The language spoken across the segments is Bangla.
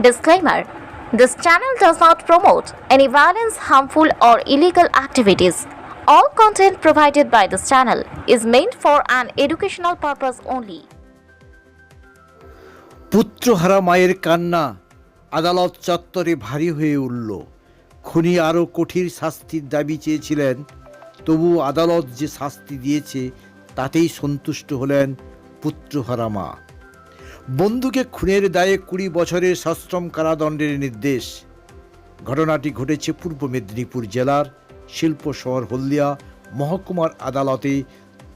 Disclaimer This channel does not promote any violence, harmful, or illegal activities. All content provided by this channel is meant for an educational purpose only. পুত্রহারা মায়ের কান্না আদালত চত্বরে ভারী হয়ে উঠল খুনি আরও কঠিন শাস্তির দাবি চেয়েছিলেন তবু আদালত যে শাস্তি দিয়েছে তাতেই সন্তুষ্ট হলেন পুত্রহারা মা বন্ধুকে খুনের দায়ে কুড়ি বছরের সশ্রম কারাদণ্ডের নির্দেশ। ঘটনাটি ঘটেছে পূর্ব মেদিনীপুর জেলার শিল্প শহর হলদিয়া মহকুমার আদালতে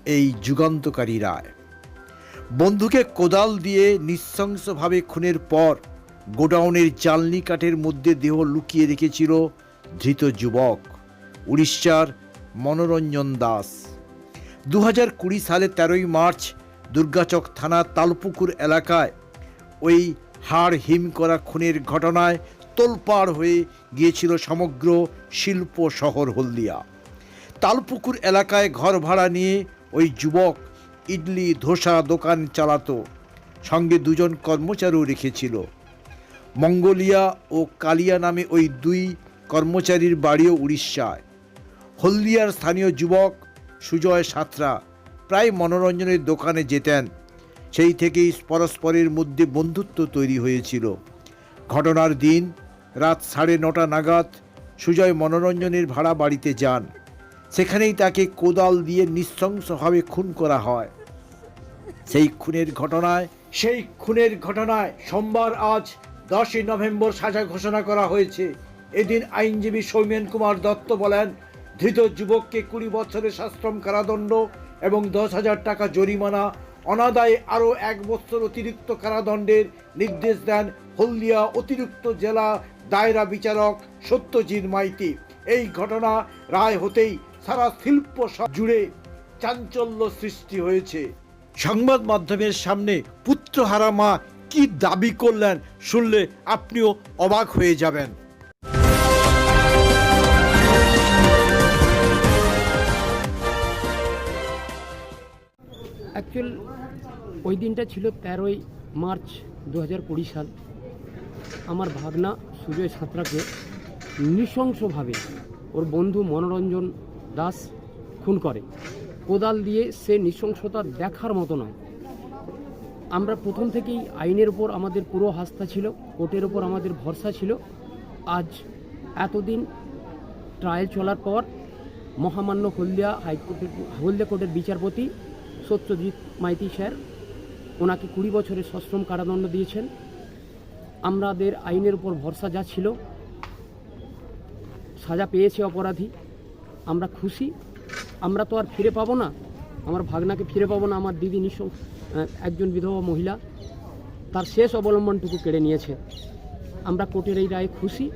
এই যুগান্তকারী রায়। বন্ধুকে কোদাল দিয়ে নৃশংসভাবে খুনের পর গোডাউনের জালনি কাঠের মধ্যে দেহ লুকিয়ে রেখেছিল ধৃত যুবক। উড়িষ্যার মনোরঞ্জন দাস। দু কুড়ি সালে তেরোই মার্চ দুর্গাচক থানা তালপুকুর এলাকায় ওই হাড় হিম করা খুনের ঘটনায় তোলপাড় হয়ে গিয়েছিল সমগ্র শিল্প শহর হলদিয়া। তালপুকুর এলাকায় ঘর ভাড়া নিয়ে ওই যুবক ইডলি ধোসা দোকান চালাতো, সঙ্গে দুজন কর্মচারীও রেখেছিল। মঙ্গোলিয়া ও কালিয়া নামে ওই দুই কর্মচারীর বাড়িও উড়িষ্যায়। হলদিয়ার স্থানীয় যুবক সুজয় সাঁতরা প্রায় মনোরঞ্জনের দোকানে যেতেন। সেই থেকেই পরস্পরের মধ্যে বন্ধুত্ব তৈরি হয়েছিল। ঘটনার দিন, রাত সাড়ে নটা নাগাদ, সুজয় মনোরঞ্জনের ভাড়া বাড়িতে যান। সেখানেই তাকে কোদাল দিয়ে নৃশংসভাবে খুন করা হয়। সেই খুনের ঘটনায়, সেই খুনের ঘটনায় সোমবার আজ দশই নভেম্বর সাজা ঘোষণা করা হয়েছে। এদিন আইনজীবী সৌমেন কুমার দত্ত বলেন ধৃত যুবককে কুড়ি বছরের সাশ্রম কারাদণ্ড এবং দশ হাজার টাকা জরিমানা, অনাদায়ে আরও এক বছর অতিরিক্ত কারাদণ্ডের নির্দেশ দেন হলদিয়া অতিরিক্ত জেলা দায়রা বিচারক সত্যজিৎ মাইতি। এই ঘটনা রায় হতেই সারা শিল্প জুড়ে চাঞ্চল্য সৃষ্টি হয়েছে। সংবাদ মাধ্যমের সামনে পুত্রহারা মা কি দাবি করলেন শুনলে আপনিও অবাক হয়ে যাবেন। অ্যাকচুয়াল ওই দিনটা ছিল তেরোই মার্চ দু হাজার কুড়ি সাল। আমার ভাগনা সুজয় সাঁতরাকে নৃশংসভাবে ওর বন্ধু মনোরঞ্জন দাস খুন করে। কোদাল দিয়ে সে নৃশংসতা দেখার মতো নয়। আমরা প্রথম থেকেই আইনের উপর আমাদের পুরো আস্থা ছিল, কোর্টের ওপর আমাদের ভরসা ছিল। আজ এতদিন ট্রায়াল চলার পর মহামান্য হলদিয়া হাইকোর্টের হলদিয়া কোর্টের বিচারপতি সত্যজিৎ মাইতি স্যার, ওনাকে কুড়ি বছরের সশ্রম কারাদণ্ড দিয়েছেন। আমাদের আইনের উপর ভরসা যা ছিল, সাজা পেয়েছে অপরাধী। আমরা খুশি। আমরা তো আর ফিরে পাবো না। আমার ভাগনাকে ফিরে পাবো না, আমার দিদি নিঃস একজন বিধবা মহিলা। তার শেষ অবলম্বনটুকু কেড়ে নিয়েছে। আমরা কোর্টের এই রায়ে খুশি।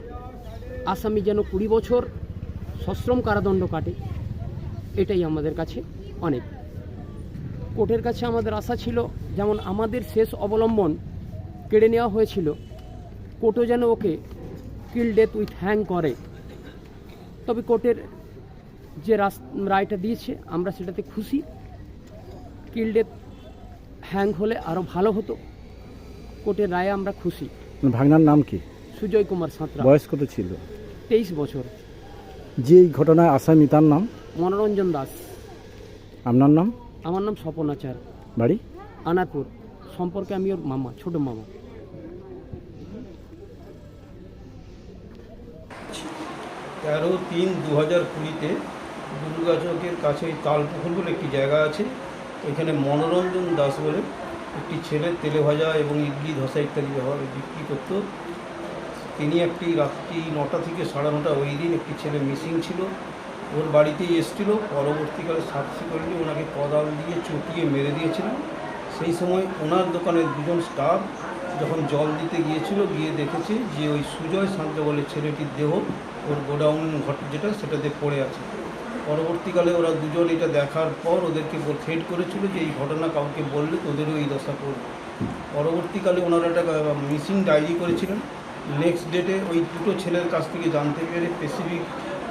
আসামি যেন কুড়ি বছর সশ্রম কারাদণ্ড কাটে, এটাই আমাদের কাছে অনেক। কোর্টের কাছে আমাদের আশা ছিল যেমন আমাদের শেষ অবলম্বন কেড়ে নেওয়া হয়েছিল কোর্টও যেন ওকে কিল ডেথ উইথ হ্যাং করে। তবে কোর্টের যে রাস- রায়টা দিয়েছে আমরা সেটাতে খুশি। কিল ডেথ হ্যাং হলে আরও ভালো হতো। কোর্টের রায়ে আমরা খুশি। ভাগনার নাম কি? সুজয় কুমার সাঁতরা। বয়স কত ছিল? তেইশ বছর। যে ঘটনায় আসামি তার নাম? মনোরঞ্জন দাস। আপনার নাম? আমার নাম স্বপন আচার। বাড়ি? আনারপুর সম্পর্কে আমি ওর মামা ছোট মামা। তেরো তিন দু হাজার কুড়িতে দুর্গাচকের কাছে ওই তালপুকুর বলে একটি জায়গা আছে। এখানে মনোরঞ্জন দাস বলে একটি ছেলে তেলে ভাজা এবং ইডলি ধসা ইত্যাদি ব্যবহার বিক্রি করতো। তিনি একটি রাত্রি নটা থেকে সাড়ে নটা ওই দিন একটি ছেলে মিসিং ছিল। ওর বাড়িতেই এসেছিল, পরবর্তীকালে করলে ওনাকে কদাল দিয়ে চটিয়ে মেরে দিয়েছিল সেই সময় ওনার দোকানের দুজন স্টাফ যখন জল দিতে গিয়েছিল, গিয়ে দেখেছে যে ওই সুজয় শান্ত বলে ছেলেটির দেহ ওর গোডাউন ঘট, যেটা সেটাতে পড়ে আছে। পরবর্তীকালে ওরা দুজন এটা দেখার পর ওদেরকে থ্রেড করেছিল যে এই ঘটনা কাউকে বললে তোদেরও এই দশা করবে পরবর্তীকালে ওনারা একটা মিসিং ডায়েরি করেছিলেন। নেক্সট ডেটে ওই দুটো ছেলের কাছ থেকে জানতে পেরে স্পেসিফিক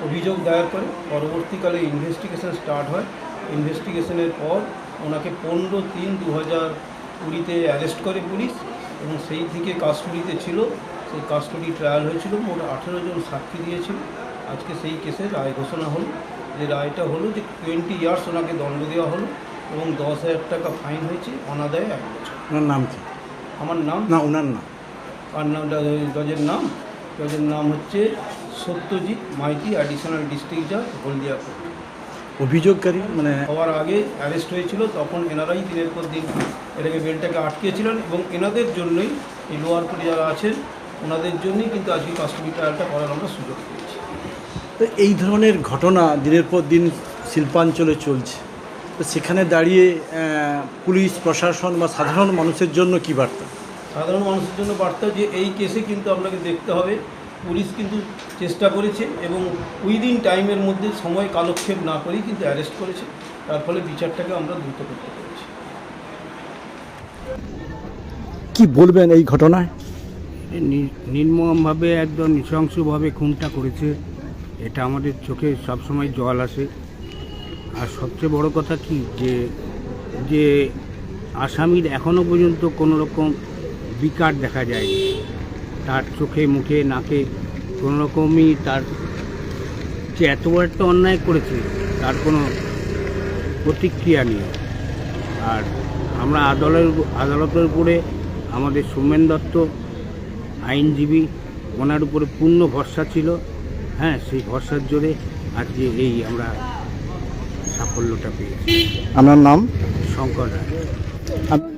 অভিযোগ দায়ের করে। পরবর্তীকালে ইনভেস্টিগেশন স্টার্ট হয়। ইনভেস্টিগেশনের পর ওনাকে পনেরো তিন দু হাজার কুড়িতে অ্যারেস্ট করে পুলিশ এবং সেই থেকে কাস্টডিতে ছিল। সেই কাস্টডি ট্রায়াল হয়েছিল। মোট আঠেরো জন সাক্ষী দিয়েছিল। আজকে সেই কেসের রায় ঘোষণা হলো। যে রায়টা হলো যে টোয়েন্টি ইয়ার্স ওনাকে দণ্ড দেওয়া হলো এবং দশ হাজার টাকা ফাইন হয়েছে অনাদায় এক বছর। ওনার নাম কি? আমার নাম? না ওনার নাম। আর নাম জজের নাম? জজের নাম হচ্ছে সত্যজিৎ মাইতি অ্যাডিশনাল ডিস্ট্রিক্ট জাজ হলদিয়া কোর্ট অভিযোগকারী মানে হওয়ার আগে অ্যারেস্ট হয়েছিল তখন এনারাই দিনের পর দিন এটাকে বেলটাকে আটকেছিলেন এবং এনাদের জন্যই এই লোয়ার কোর্টে যারা আছেন ওনাদের জন্যই কিন্তু আজকে কাস্টডি ট্রায়ালটা করার আমরা সুযোগ পেয়েছি। তো এই ধরনের ঘটনা দিনের পর দিন শিল্পাঞ্চলে চলছে। তো সেখানে দাঁড়িয়ে পুলিশ প্রশাসন বা সাধারণ মানুষের জন্য কি বার্তা? সাধারণ মানুষের জন্য বার্তা যে এই কেসে কিন্তু আপনাকে দেখতে হবে। পুলিশ কিন্তু চেষ্টা করেছে এবং উইদিন টাইমের মধ্যে সময় কালক্ষেপ না করেই কিন্তু অ্যারেস্ট করেছে। তার ফলে বিচারটাকে আমরা দ্রুত করতে পেরেছি। কি বলবেন এই ঘটনায়? নির্মমভাবে একদম নৃশংসভাবে খুনটা করেছে। এটা আমাদের চোখে সবসময় জল আসে। আর সবচেয়ে বড় কথা কি যে যে আসামির এখনও পর্যন্ত কোনো রকম বিকার দেখা যায়। তার চোখে মুখে নাকে কোনো রকমই তার যে এত বড় একটা অন্যায় করেছে তার কোনো প্রতিক্রিয়া নেই। আর আমরা আদালতের আদালতের উপরে আমাদের সৌমেন দত্ত আইনজীবী ওনার উপরে পূর্ণ ভরসা ছিল। হ্যাঁ সেই ভরসার জোরে আজকে এই আমরা সাফল্যটা পেয়েছি। আপনার নাম? শঙ্কর রায়।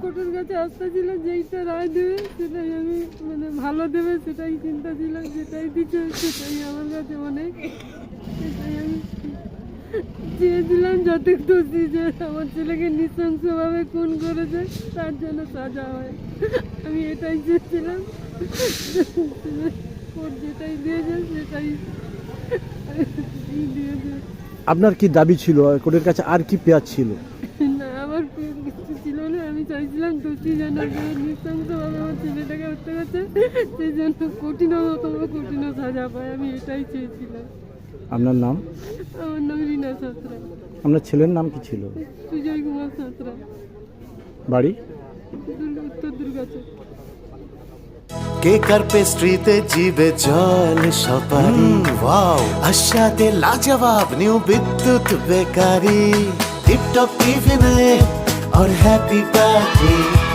কোর্টের কাছে আস্থা ছিল যেইটা রায় দেবে, সেটাই আমি মানে ভালো দেবে, সেটাই চিন্তা ছিল, যেটাই দিচ্ছে সেটাই আমার কাছে অনেক সেটাই আমি চেয়েছিলাম যাতে দোষী যে আমার ছেলেকে নৃশংসভাবে খুন করেছে, তার জন্য সাজা হয়। আমি এটাই চেয়েছিলাম। কোর্ট যেটাই দিয়েছে, সেটাই আপনার কি দাবি ছিল? কোর্টের কাছে আর কি পেয়ার ছিল না আমার প্রিয় কিছু ছিল না আমি চাইছিলাম দোষী যেন যে নৃশংসভাবে আমার ছেলেটাকে হত্যা করছে সেই জন্য কঠিনতম কঠিন সাজা পায় আমি এটাই চেয়েছিলাম আপনার নাম আমার নাম রিনা সাঁতরা আপনার ছেলের নাম কি ছিল সুজয় কুমার সাঁতরা বাড়ি দুর্গা উত্তর দুর্গাচক কেক আর পেস্ট্রিতে জিবে জল সপারি ওয়াও আশাতে লাজবাব নিউ বিদ্যুৎ বেকারি টিপটপ টিফিনে और हैप्पी पार्टी